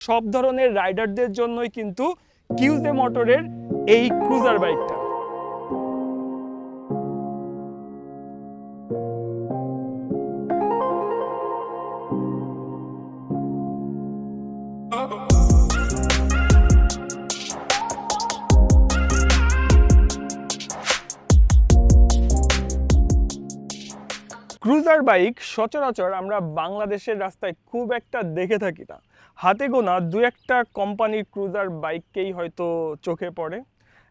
সব ধরনের রাইডারদের জন্যই কিন্তু কিউজে মোটরের এই ক্রুজার বাইকটা। ক্রুজার বাইক সচরাচর আমরা বাংলাদেশের রাস্তায় খুব একটা দেখে থাকি না। হাতে গোনা দু একটা কোম্পানির ক্রুজার বাইককেই হয়তো চোখে পড়ে।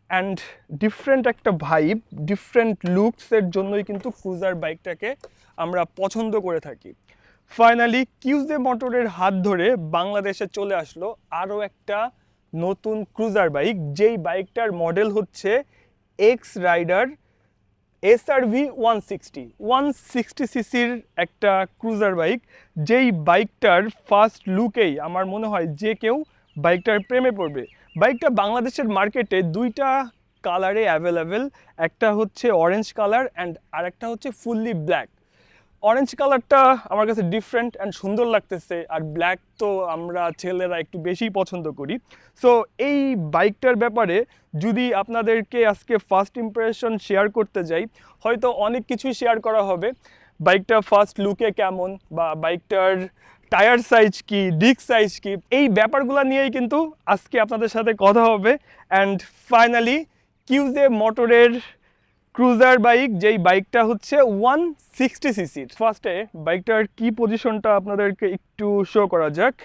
অ্যান্ড ডিফারেন্ট একটা ভাইব ডিফারেন্ট লুকসের জন্যই কিন্তু ক্রুজার বাইকটাকে আমরা পছন্দ করে থাকি। ফাইনালি কিউজে মোটরের হাত ধরে বাংলাদেশে চলে আসলো আরও একটা নতুন ক্রুজার বাইক যেই বাইকটার মডেল হচ্ছে X rider SRV one sixty one sixty সিসির একটা ক্রুজার বাইক যেই বাইকটার ফার্স্ট লুকেই আমার মনে হয় যে কেউ বাইকটার প্রেমে পড়বে। বাইকটা বাংলাদেশের মার্কেটে দুইটা কালারে অ্যাভেলেবেল একটা হচ্ছে অরেঞ্জ কালার অ্যান্ড আরেকটা হচ্ছে ফুললি ব্ল্যাক অরেঞ্জ কালারটা আমার কাছে ডিফারেন্ট অ্যান্ড সুন্দর লাগতেছে, আর ব্ল্যাক তো আমরা ছেলেরা একটু বেশি পছন্দ করি। সো এই বাইকটার ব্যাপারে যদি আপনাদেরকে আজকে ফার্স্ট ইমপ্রেশন শেয়ার করতে যাই, হয়তো অনেক কিছুই শেয়ার করা হবে। বাইকটা ফার্স্ট লুকে কেমন বা বাইকটার টায়ার সাইজ কি ডিক সাইজ কি, এই ব্যাপারগুলো নিয়েই কিন্তু আজকে আপনাদের সাথে কথা হবে। অ্যান্ড ফাইনালি কিউজে মোটরের ক্রুজার বাইক, যেই বাইকটা হচ্ছে ওয়ান সিক্সটি সিসির। ফার্স্টে বাইকটার কি পজিশনটা আপনাদেরকে একটু শো করা যাক।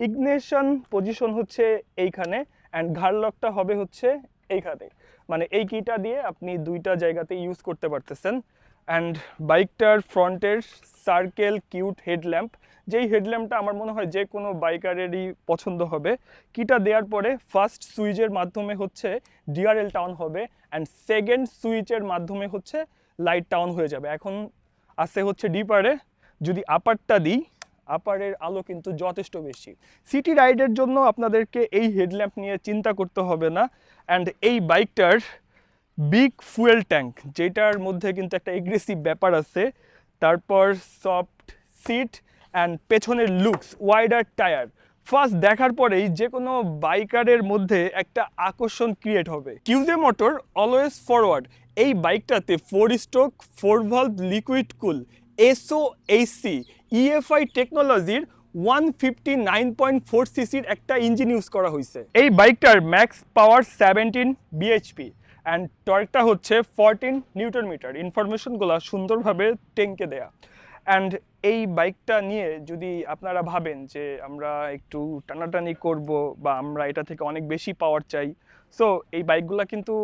ইগনেশন পজিশন হচ্ছে এইখানে অ্যান্ড ঘাড় লকটা হবে হচ্ছে এইখানে। মানে এই কিটা দিয়ে আপনি দুইটা জায়গাতে ইউজ করতে পারতেছেন। অ্যান্ড বাইকটার ফ্রন্টের সার্কেল কিউট হেডল্যাম্প যেই হেডল্যাম্পটা আমার মনে হয় যে কোনো বাইকারেরই পছন্দ হবে কিটা দেওয়ার পরে ফার্স্ট সুইচের মাধ্যমে হচ্ছে ডিআরএল টাউন হবে অ্যান্ড সেকেন্ড সুইচের মাধ্যমে হচ্ছে লাইট টাউন হয়ে যাবে। এখন আসে হচ্ছে ডিপারে যদি আপারটা দিই আপারের আলো কিন্তু যথেষ্ট বেশি। সিটি রাইডের জন্য আপনাদেরকে এই হেডল্যাম্প নিয়ে চিন্তা করতে হবে না অ্যান্ড এই বাইকটার বিগ ফুয়েল ট্যাঙ্ক যেটার মধ্যে কিন্তু একটা এগ্রেসিভ ব্যাপার আছে, তারপর সফট সিট অ্যান্ড পেছনের লুকস ওয়াইডার টায়ার ফার্স্ট দেখার পরেই যে কোনো বাইকারের মধ্যে একটা আকর্ষণ ক্রিয়েট হবে। কিউজে মোটর অলওয়েজ ফরওয়ার্ড এই বাইকটাতে four stroke four valve liquid cool SOHC EFI টেকনোলজির one fifty nine point four সিসির একটা ইঞ্জিন ইউজ করা হয়েছে এই বাইকটার max power seventeen BHP and টর্কটা হচ্ছে ফরটিন নিউটন মিটার ইনফরমেশনগুলো সুন্দরভাবে টেঙ্কে দেয়া। অ্যান্ড এই বাইকটা নিয়ে যদি আপনারা ভাবেন যে আমরা একটু টানাটানি করব বা আমরা এটা থেকে অনেক বেশি পাওয়ার চাই সো এই বাইকগুলো কিন্তু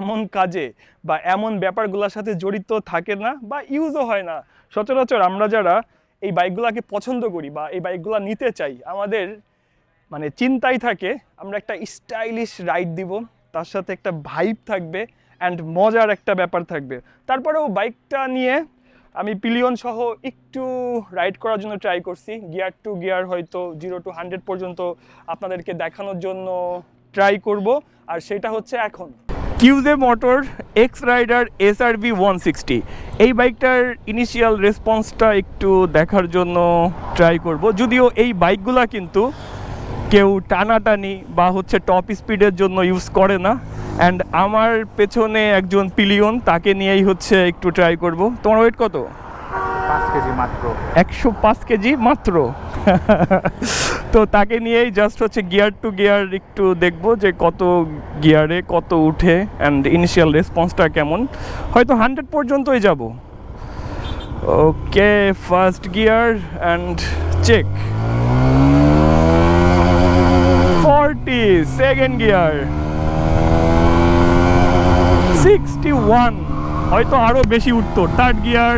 এমন কাজে বা এমন ব্যাপারগুলোর সাথে জড়িত থাকে না বা ইউজও হয় না। সচরাচর আমরা যারা এই বাইকগুলোকে পছন্দ করি বা এই বাইকগুলো নিতে চাই, আমাদের মানে চিন্তাই থাকে, আমরা একটা স্টাইলিশ রাইড দিব, তার সাথে একটা ভাইব থাকবে অ্যান্ড মজার একটা ব্যাপার থাকবে। তারপরেও বাইকটা নিয়ে আমি পিলিয়ন সহ একটু রাইড করার জন্য ট্রাই করছি। গিয়ার টু গিয়ার হয়তো জিরো টু হান্ড্রেড পর্যন্ত আপনাদেরকে দেখানোর জন্য ট্রাই করব। আর সেটা হচ্ছে এখন। QJ motor X rider S R B one sixty এই বাইকটার ইনিশিয়াল রেসপন্সটা একটু দেখার জন্য ট্রাই করব। যদিও এই বাইকগুলা কিন্তু কেউ টানাটানি বা হচ্ছে টপ স্পিডের জন্য ইউজ করে না। অ্যান্ড আমার পেছনে একজন পিলিয়ন তাকে নিয়েই হচ্ছে একটু ট্রাই করব। তোমার ওয়েট কত? পাঁচ কেজি মাত্র। একশো পাঁচ কেজি মাত্র। তো তাকে নিয়েই জাস্ট হচ্ছে গিয়ার টু গিয়ার একটু দেখব যে কত গিয়ারে কত উঠে অ্যান্ড ইনিশিয়াল রেসপন্সটা কেমন। হয়তো হান্ড্রেড পর্যন্তই যাব। Okay first gear and check forty second gear sixty one. হয়তো আরও বেশি উঠতো third gear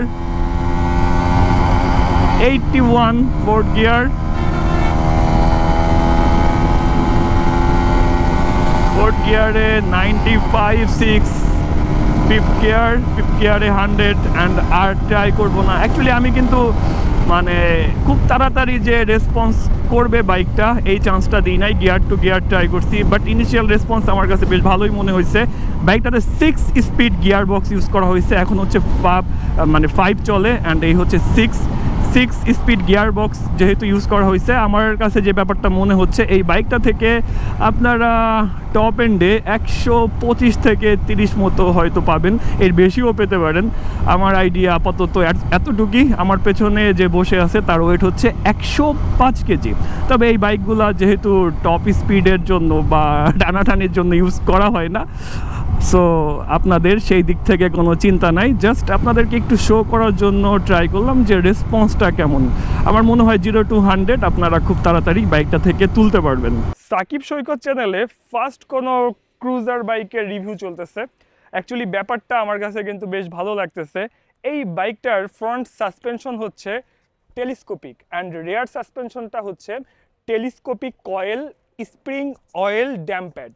81 fourth gear fourth gear এ 95 6 ফিফথ গিয়ার ফিফথ গিয়ারে হান্ড্রেড অ্যান্ড আর ট্রাই করব না। অ্যাকচুয়ালি আমি কিন্তু মানে খুব তাড়াতাড়ি যে রেসপন্স করবে বাইকটা এই চান্সটা দিই নাই গিয়ার টু গিয়ার ট্রাই করছি বাট ইনিশিয়াল রেসপন্স আমার কাছে বেশ ভালোই মনে হয়েছে। বাইকটাতে six speed gear box use করা হয়েছে, এখন হচ্ছে ফাইভ মানে ফাইভ চলে অ্যান্ড এই হচ্ছে six six speed gear box যেহেতু ইউজ করা হয়েছে, আমার কাছে যে ব্যাপারটা মনে হচ্ছে, এই বাইকটা থেকে আপনারা টপ এন্ডে একশো পঁচিশ থেকে তিরিশ মতো হয়তো পাবেন, এর বেশিও পেতে পারেন। আমার আইডিয়া আপাতত এতটুকুই। আমার পেছনে যে বসে আছে, তার ওয়েট হচ্ছে একশো পাঁচ কেজি তবে এই বাইকগুলা যেহেতু টপ স্পিডের জন্য বা টানাটানির জন্য ইউজ করা হয় না সো আপনাদের সেই দিক থেকে কোনো চিন্তা নাই জাস্ট আপনাদেরকে একটু শো করার জন্য ট্রাই করলাম যে রেসপন্সটা কেমন। আমার মনে হয় জিরো টু হান্ড্রেড আপনারা খুব তাড়াতাড়ি বাইকটা থেকে তুলতে পারবেন। সাকিব সৈকত চ্যানেলে ফার্স্ট কোনো ক্রুজার বাইকের রিভিউ চলতেছে। অ্যাকচুয়ালি ব্যাপারটা আমার কাছে কিন্তু বেশ ভালো লাগতেছে। এই বাইকটার ফ্রন্ট সাসপেনশন হচ্ছে টেলিস্কোপিক অ্যান্ড রেয়ার সাসপেনশনটা হচ্ছে telescopic coil spring oil damped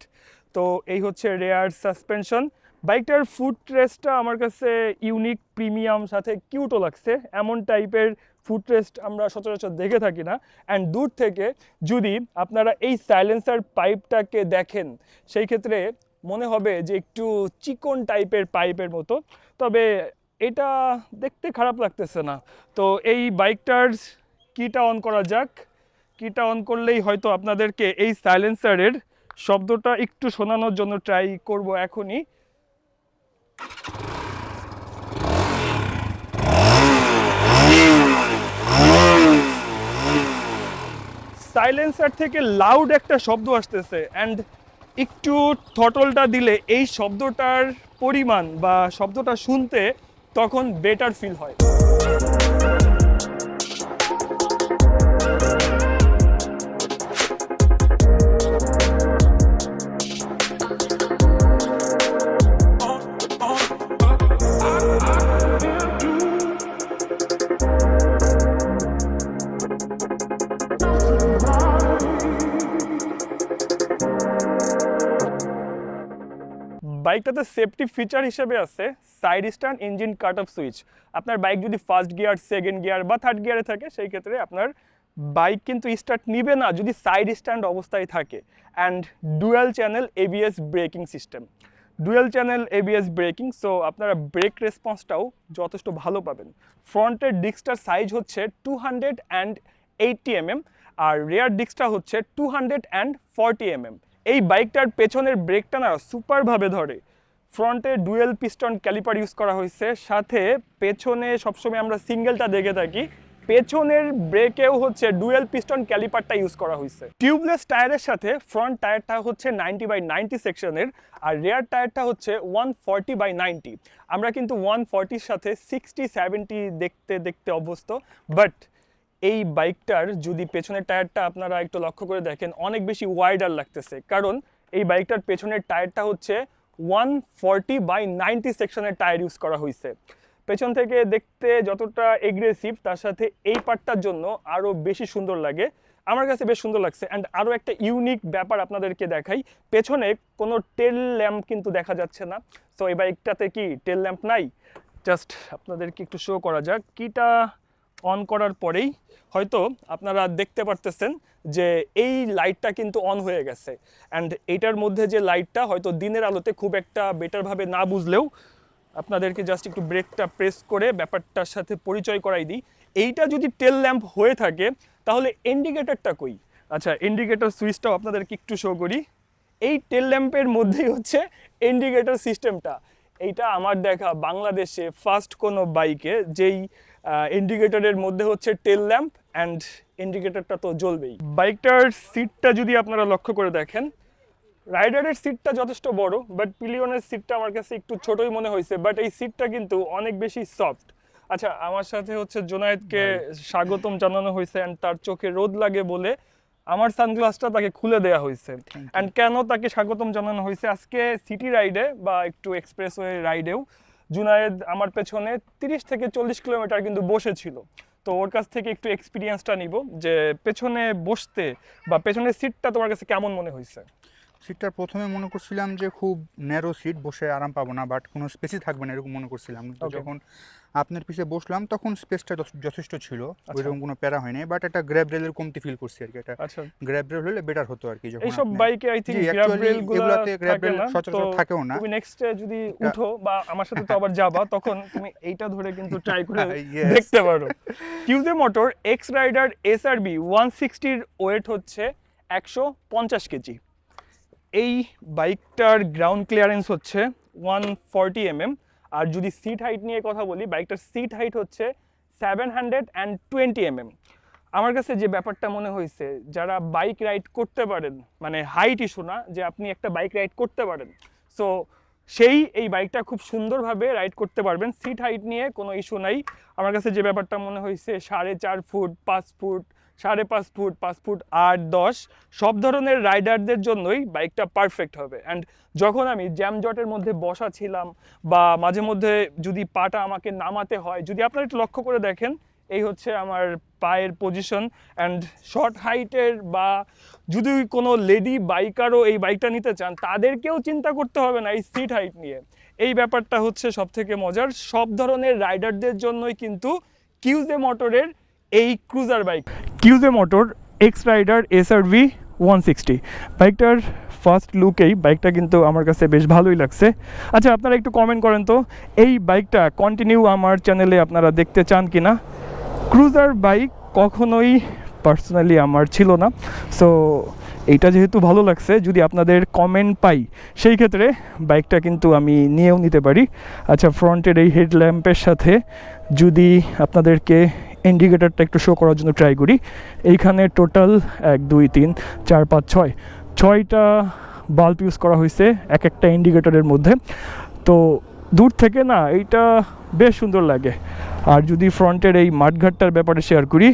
তো এই হচ্ছে রেয়ার সাসপেনশন বাইকটার ফুড রেস্টটা আমার কাছে ইউনিক প্রিমিয়াম সাথে কিউটও লাগছে। এমন টাইপের ফুট রেস্ট আমরা সচরাচর দেখে থাকি না। অ্যান্ড দূর থেকে যদি আপনারা এই সাইলেন্সার পাইপটাকে দেখেন, সেই ক্ষেত্রে মনে হবে যে একটু চিকন টাইপের পাইপের মতো। তবে এটা দেখতে খারাপ লাগতেছে না। তো এই বাইকটার কিটা অন করা যাক। কিটা অন করলেই হয়তো আপনাদেরকে এই সাইলেন্সারের শব্দটা একটু শোনানোর জন্য ট্রাই করব এখনই। সাইলেন্সার থেকে লাউড একটা শব্দ আসতেছে অ্যান্ড একটু থটলটা দিলে এই শব্দটার পরিমাণ বা শব্দটা শুনতে তখন বেটার ফিল হয়। বাইকটাতে সেফটি ফিচার হিসেবে আছে side stand engine cut off switch আপনার বাইক যদি ফার্স্ট গিয়ার সেকেন্ড গিয়ার বা থার্ড গিয়ারে থাকে, সেই ক্ষেত্রে আপনার বাইক কিন্তু স্টার্ট নিবে না যদি সাইড স্ট্যান্ড অবস্থায় থাকে। And dual channel ABS braking system dual channel ABS braking so আপনারা ব্রেক রেসপন্সটাও যথেষ্ট ভালো পাবেন। ফ্রন্টের ডিস্কটার সাইজ হচ্ছে two hundred and eighty MM আর রেয়ার ডিস্কটা হচ্ছে two hundred and forty MM এই বাইকটার পেছনের ব্রেকটা না সুপারভাবে ধরে। ফ্রন্টে ডুয়েল পিস্টন ক্যালিপার ইউজ করা হয়েছে, সাথে পেছনে সবসময় আমরা সিঙ্গেলটা দেখে থাকি। পেছনের ব্রেকেও হচ্ছে ডুয়েল পিস্টন ক্যালিপারটা ইউজ করা হয়েছে। টিউবলেস টায়ারের সাথে ফ্রন্ট টায়ারটা হচ্ছে নাইনটি বাই নাইনটি সেকশনের আর রেয়ার টায়ারটা হচ্ছে ওয়ান ফর্টি বাই নাইনটি। আমরা কিন্তু ওয়ান ফর্টির সাথে সিক্সটি সেভেন্টি দেখতে দেখতে অভ্যস্ত, বাট এই বাইকটার যদি পেছনের টায়ারটা আপনারা একটু লক্ষ্য করে দেখেন, অনেক বেশি ওয়াইডার লাগতেছে। কারণ এই বাইকটার পেছনের টায়ারটা হচ্ছে ওয়ান ফর্টি বাই নাইনটি সেকশনের টায়ার ইউজ করা হয়েছে পেছন থেকে দেখতে যতটা এগ্রেসিভ তার সাথে এই পার্টটার জন্য আরও বেশি সুন্দর লাগে। আমার কাছে বেশ সুন্দর লাগছে। অ্যান্ড আরও একটা ইউনিক ব্যাপার আপনাদেরকে দেখাই, পেছনে কোনো টেল ল্যাম্প কিন্তু দেখা যাচ্ছে না। তো এই বাইকটাতে কি টেল ল্যাম্প নাই? জাস্ট আপনাদেরকে একটু শো করা যাক। কিটা অন করার পরেই হয়তো আপনারা দেখতে পারতেছেন যে এই লাইটটা কিন্তু অন হয়ে গেছে। অ্যান্ড এইটার মধ্যে যে লাইটটা হয়তো দিনের আলোতে খুব একটা বেটারভাবে না বুঝলেও আপনাদেরকে জাস্ট একটু ব্রেকটা প্রেস করে ব্যাপারটার সাথে পরিচয় করাই দিই। এইটা যদি টেল ল্যাম্প হয়ে থাকে, তাহলে ইন্ডিকেটারটা কই? আচ্ছা ইন্ডিকেটার সুইচটাও আপনাদেরকে একটু শো করি। এই টেল ল্যাম্পের মধ্যেই হচ্ছে ইন্ডিকেটার সিস্টেমটা এইটা আমার দেখা বাংলাদেশে ফার্স্ট কোনো বাইকে যেই ইন্ডিকেটরের মধ্যে হচ্ছে টেল ল্যাম্প অ্যান্ড ইন্ডিকেটরটা তো জ্বলবেই। বাইকটার সিটটা যদি আপনারা লক্ষ্য করে দেখেন রাইডারের সিটটা যথেষ্ট বড় বাট পিলিয়নের সিটটা আমার কাছে একটু ছোটই মনে হয়েছে বাট এই সিটটা কিন্তু অনেক বেশি সফট আচ্ছা আমার সাথে হচ্ছে জোনায়েদকে স্বাগতম জানানো হয়েছে অ্যান্ড তার চোখে রোদ লাগে বলে আমার সানগ্লাসটা তাকে খুলে দেওয়া হয়েছে। অ্যান্ড কেন তাকে স্বাগতম জানানো হয়েছে? আজকে সিটি রাইডে বা একটু এক্সপ্রেসওয়ে রাইডেও জুনায়েদ আমার পেছনে তিরিশ থেকে চল্লিশ কিলোমিটার কিন্তু বসেছিল। তো ওর কাছ থেকে একটু এক্সপিরিয়েন্সটা নিব যে পেছনে বসতে বা পেছনের সিটটা তোমার কাছে কেমন মনে হয়েছে? সিটটা প্রথমে মনে করছিলাম যে খুব ন্যারো সিট বসে আরাম পাবো না বাট কোনো স্পেসই থাকবে না এরকম মনে করছিলাম। যখন আপনার পিছে বসলাম তখন স্পেসটা যথেষ্ট ছিল। আচ্ছা। ওইরকম কোনো প্যারা হয়নি বাট একটা গ্র্যাব রেলের কমতি ফিল করছি আর কি এটা আচ্ছা। গ্র্যাব রেল হলে বেটার হতো আর কি যখন এইসব বাইকে আই থিঙ্ক জি, গ্র্যাব রেলগুলো এগুলাতে grab থাকে rail না সচরাচর থাকেও না। তুমি নেক্সট যদি উঠো বা আমার সাথে তো আবার যাবা তখন তুমি এইটা ধরে কিন্তু ট্রাই করে দেখতে পারো। QJ motor X rider SRV one সিক্সটির weight হচ্ছে একশো পঞ্চাশ কেজি। এই বাইকটার গ্রাউন্ড ক্লিয়ারেন্স হচ্ছে ওয়ান ফর্টি এমএম আর যদি সিট হাইট নিয়ে কথা বলি বাইকটার সিট হাইট হচ্ছে seven hundred and twenty MM আমার কাছে যে ব্যাপারটা মনে হয়েছে, যারা বাইক রাইড করতে পারেন মানে হাইট ইস্যু না, যে আপনি একটা বাইক রাইড করতে পারেন সো সেই এই বাইকটা খুব সুন্দরভাবে রাইড করতে পারবেন। সিট হাইট নিয়ে কোনো ইস্যু নাই। আমার কাছে যে ব্যাপারটা মনে হয়েছে, সাড়ে চার ফুট, পাঁচ ফুট সাড়ে পাঁচ ফুট পাঁচ ফুট আট, দশ, সব ধরনের রাইডারদের জন্যই বাইকটা পারফেক্ট হবে। অ্যান্ড যখন আমি জ্যাম জটের মধ্যে বসা ছিলাম বা মাঝে মধ্যে যদি পাটা আমাকে নামাতে হয়, যদি আপনারা একটু লক্ষ্য করে দেখেন, এই হচ্ছে আমার পায়ের পজিশন অ্যান্ড শর্ট হাইটের বা যদি কোনো লেডি বাইকারও এই বাইকটা নিতে চান, তাদেরকেও চিন্তা করতে হবে না এই সিট হাইট নিয়ে। এই ব্যাপারটা হচ্ছে সব থেকে মজার। সব ধরনের রাইডারদের জন্যই কিন্তু কিউজে মোটরের এই cruiser bike. QJ motor X rider S R V one sixty বাইকটার ফার্স্ট লুকেই বাইকটা কিন্তু আমার কাছে বেশ ভালোই লাগছে। আচ্ছা আপনারা একটু কমেন্ট করেন তো, এই বাইকটা কন্টিনিউ আমার চ্যানেলে আপনারা দেখতে চান কি না ক্রুজার বাইক কখনোই পার্সোনালি আমার ছিল না। সো এইটা যেহেতু ভালো লাগছে, যদি আপনাদের কমেন্ট পাই, সেই ক্ষেত্রে বাইকটা কিন্তু আমি নিয়েও নিতে পারি। আচ্ছা ফ্রন্টের এই হেডল্যাম্পের সাথে যদি আপনাদেরকে ইন্ডিকেটারটা একটু শো করার জন্য ট্রাই করি। এইখানে টোটাল এক, দুই, তিন, চার, পাঁচ, ছয়। ছয়টা বাল্ব ইউজ করা হয়েছে এক একটা ইন্ডিকেটরের মধ্যে। তো দূর থেকে না, এইটা বেশ সুন্দর লাগে। আর যদি ফ্রন্টের এই মাঠঘাটটার ব্যাপারে শেয়ার করি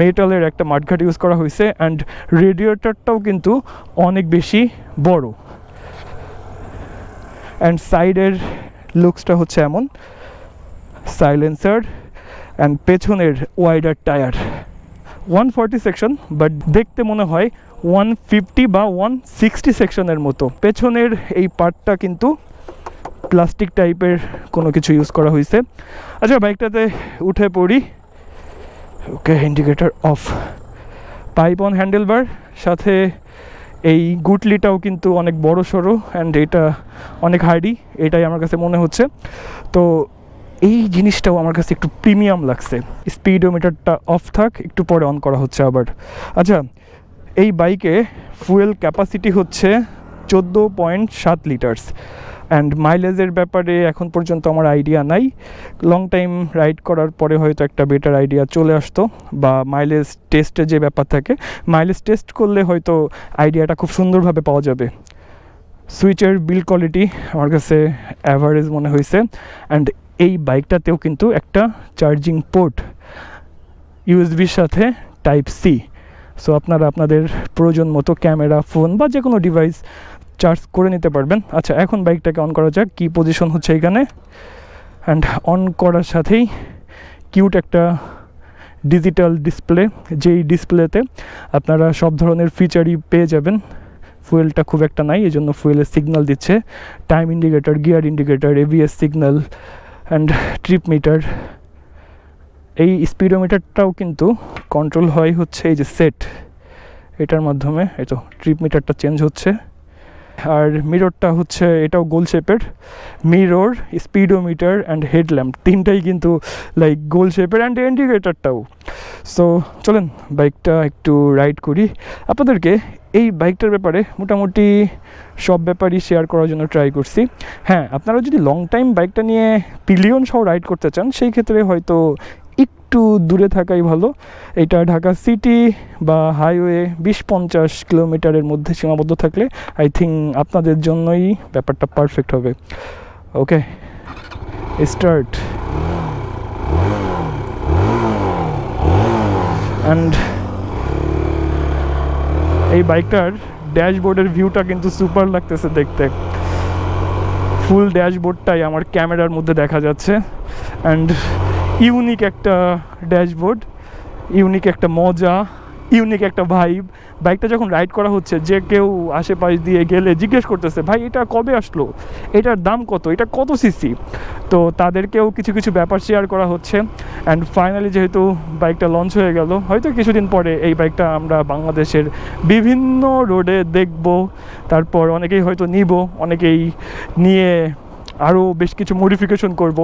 মেটালের একটা মাঠঘাট ইউজ করা হয়েছে অ্যান্ড রেডিয়েটরটাও কিন্তু অনেক বেশি বড়। অ্যান্ড সাইডের লুকসটা হচ্ছে এমন। সাইলেন্সার অ্যান্ড পেছনের wider tyre one forty section but দেখতে মনে হয় ওয়ান ফিফটি বা ওয়ান সিক্সটি সেকশনের মতো। পেছনের এই পার্টটা কিন্তু প্লাস্টিক টাইপের কোনো কিছু ইউজ করা হয়েছে। আচ্ছা বাইকটাতে উঠে পড়ি। Okay indicator off pipe on handlebar সাথে এই গুটলিটাও কিন্তু অনেক বড় সড়ো অ্যান্ড এটা অনেক হার্ডি এটাই আমার কাছে মনে হচ্ছে। তো এই জিনিসটাও আমার কাছে একটু প্রিমিয়াম লাগছে। স্পিডোমিটারটা অফ থাক, একটু পরে অন করা হচ্ছে আবার। আচ্ছা এই বাইকে ফুয়েল ক্যাপাসিটি হচ্ছে চোদ্দ পয়েন্ট সাত লিটার্স অ্যান্ড মাইলেজের ব্যাপারে এখন পর্যন্ত আমার আইডিয়া নাই। লং টাইম রাইড করার পরে হয়তো একটা বেটার আইডিয়া চলে আসতো। বা মাইলেজ টেস্টে যে ব্যাপার থাকে মাইলেজ টেস্ট করলে হয়তো আইডিয়াটা খুব সুন্দরভাবে পাওয়া যাবে। সুইচের বিল কোয়ালিটি আমার কাছে অ্যাভারেজ মনে হয়েছে। অ্যান্ড এই বাইকটাতেও কিন্তু একটা চার্জিং পোর্ট ইউএসবির সাথে টাইপ সি। সো আপনারা আপনাদের প্রয়োজন মতো ক্যামেরা, ফোন বা যে কোনো ডিভাইস চার্জ করে নিতে পারবেন। আচ্ছা এখন বাইকটাকে অন করা যাক। কী পজিশন হচ্ছে এখানে? অ্যান্ড অন করার সাথেই কিউট একটা ডিজিটাল ডিসপ্লে যেই ডিসপ্লেতে আপনারা সব ধরনের ফিচারই পেয়ে যাবেন। ফুয়েলটা খুব একটা নাই এই জন্য ফুয়েলের সিগনাল দিচ্ছে time indicator gear indicator ABS signal and trip meter এই স্পিডোমিটারটাও কিন্তু কন্ট্রোল হয় হচ্ছে এই যে সেট এটার মাধ্যমে। এই তো ট্রিপ মিটারটা চেঞ্জ হচ্ছে। আর মিররটা হচ্ছে এটাও গোল শেপের মিরর স্পিডোমিটার অ্যান্ড হেডল্যাম্প তিনটাই কিন্তু লাইক গোল শেপের অ্যান্ড ইন্ডিকেটারটাও সো চলেন বাইকটা একটু রাইড করি। আপনাদেরকে এই বাইকটার ব্যাপারে মোটামুটি সব ব্যাপারই শেয়ার করার জন্য ট্রাই করছি। হ্যাঁ আপনারা যদি লং টাইম বাইকটা নিয়ে পিলিয়ন সহ রাইড করতে চান, সেই ক্ষেত্রে হয়তো একটু দূরে থাকাই ভালো। এটা ঢাকা সিটি বা হাইওয়ে বিশ পঞ্চাশ কিলোমিটারের মধ্যে সীমাবদ্ধ থাকলে আই থিঙ্ক আপনাদের জন্যই ব্যাপারটা পারফেক্ট হবে। ওকে, স্টার্ট। অ্যান্ড এই বাইকটার ড্যাশবোর্ডের ভিউটা কিন্তু সুপার লাগতেছে দেখতে। ফুল ড্যাশবোর্ডটাই আমার ক্যামেরার মধ্যে দেখা যাচ্ছে। অ্যান্ড ইউনিক একটা ড্যাশবোর্ড, ইউনিক একটা মজা, ইউনিক একটা ভাইব। বাইকটা যখন রাইড করা হচ্ছে, যে কেউ আশেপাশ দিয়ে গেলে জিজ্ঞেস করতেছে, ভাই, এটা কবে আসলো? এটার দাম কত? এটা কত সিসি তো তাদেরকেও কিছু কিছু ব্যাপার শেয়ার করা হচ্ছে। অ্যান্ড ফাইনালি যেহেতু বাইকটা লঞ্চ হয়ে গেল, হয়তো কিছুদিন পরে এই বাইকটা আমরা বাংলাদেশের বিভিন্ন রোডে দেখব। তারপর অনেকেই হয়তো নিব, অনেকেই নিয়ে আরও বেশ কিছু মডিফিকেশন করব।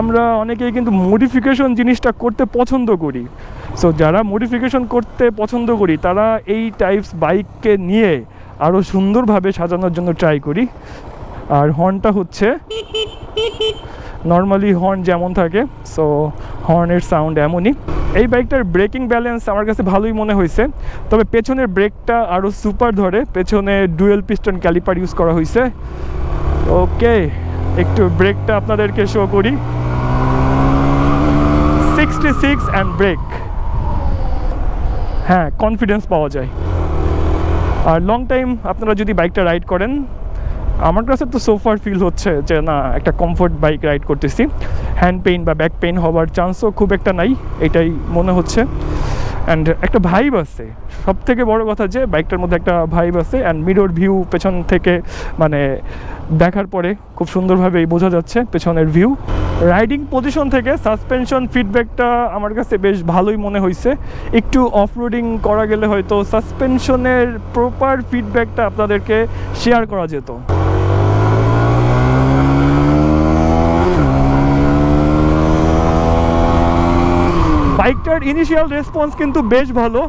আমরা অনেকেই কিন্তু মডিফিকেশন জিনিসটা করতে পছন্দ করি। সো যারা মডিফিকেশন করতে পছন্দ করি, তারা এই টাইপস বাইককে নিয়ে আরও সুন্দরভাবে সাজানোর জন্য ট্রাই করি। আর হর্নটা হচ্ছে নর্মালি হর্ন যেমন থাকে সো হর্নের সাউন্ড এমনই। এই বাইকটার ব্রেকিং ব্যালেন্স আমার কাছে ভালোই মনে হয়েছে। তবে পেছনের ব্রেকটা আরও সুপার ধরে। পেছনে ডুয়েল পিস্টন ক্যালিপার ইউজ করা হয়েছে। ওকে একটু ব্রেকটা আপনাদেরকে শো করি। সিক্সটি সিক্স অ্যান্ড ব্রেক হ্যাঁ কনফিডেন্স পাওয়া যায়। আর লং টাইম আপনারা যদি বাইকটা রাইড করেন, আমার কাছে তো সোফার ফিল হচ্ছে যে, না, একটা কমফোর্ট বাইক রাইড করতেছি। হ্যান্ড পেইন বা ব্যাক পেইন হওয়ার চান্সও খুব একটা নাই, এটাই মনে হচ্ছে। অ্যান্ড একটা ভাইব আছে। সব থেকে বড় কথা যে বাইকটার মধ্যে একটা ভাইব আছে অ্যান্ড মিরর ভিউ পেছন থেকে মানে দেখার পরে খুব সুন্দরভাবেই বোঝা যাচ্ছে পেছনের ভিউ রাইডিং পজিশন থেকে সাসপেনশন ফিডব্যাকটা আমার কাছে বেশ ভালোই মনে হয়েছে একটু অফ রোডিং করা গেলে হয়তো সাসপেনশনের প্রপার ফিডব্যাকটা আপনাদেরকে শেয়ার করা যেত। বাইকটার ইনিশিয়াল রেসপন্স কিন্তু বেশ ভালো।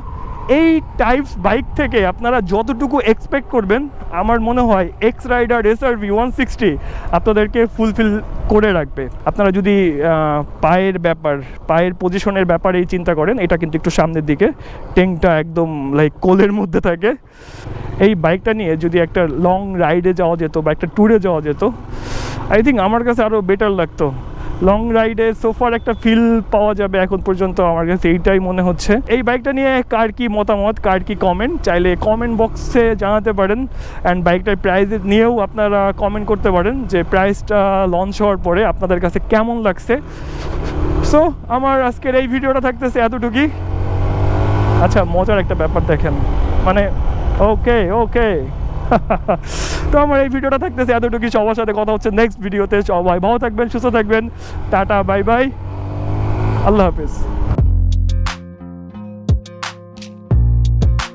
এই টাইপস বাইক থেকে আপনারা যতটুকু এক্সপেক্ট করবেন, আমার মনে হয় X rider SR V one sixty আপনাদেরকে ফুলফিল করে রাখবে। আপনারা যদি পায়ের ব্যাপার, পায়ের পজিশনের ব্যাপারেই চিন্তা করেন, এটা কিন্তু একটু সামনের দিকে। টেংটা একদম লাইক কোলের মধ্যে থাকে। এই বাইকটা নিয়ে যদি একটা লং রাইডে যাওয়া যেত বা একটা ট্যুরে যাওয়া যেত আই থিঙ্ক আমার কাছে আরও বেটার লাগতো। লং রাইডে সোফার একটা ফিল পাওয়া যাবে এখন পর্যন্ত আমার কাছে, এইটাই মনে হচ্ছে। এই বাইকটা নিয়ে কার কি মতামত, কার কি কমেন্ট চাইলে কমেন্ট বক্সে জানাতে পারেন। অ্যান্ড বাইকটার প্রাইস নিয়েও আপনারা কমেন্ট করতে পারেন যে প্রাইসটা লঞ্চ হওয়ার পরে আপনাদের কাছে কেমন লাগছে। সো আমার আজকের এই ভিডিওটা থাকতেছে এতটুকুই। আচ্ছা মজার একটা ব্যাপার দেখেন। মানে ওকে ওকে তো আমার এই ভিডিওটা থাকতেছে এতটুকু। সবার সাথে কথা হচ্ছে নেক্সট ভিডিওতে সবাই ভালো থাকবেন, সুস্থ থাকবেন। টাটা বাই বাই আল্লাহ হাফিজ।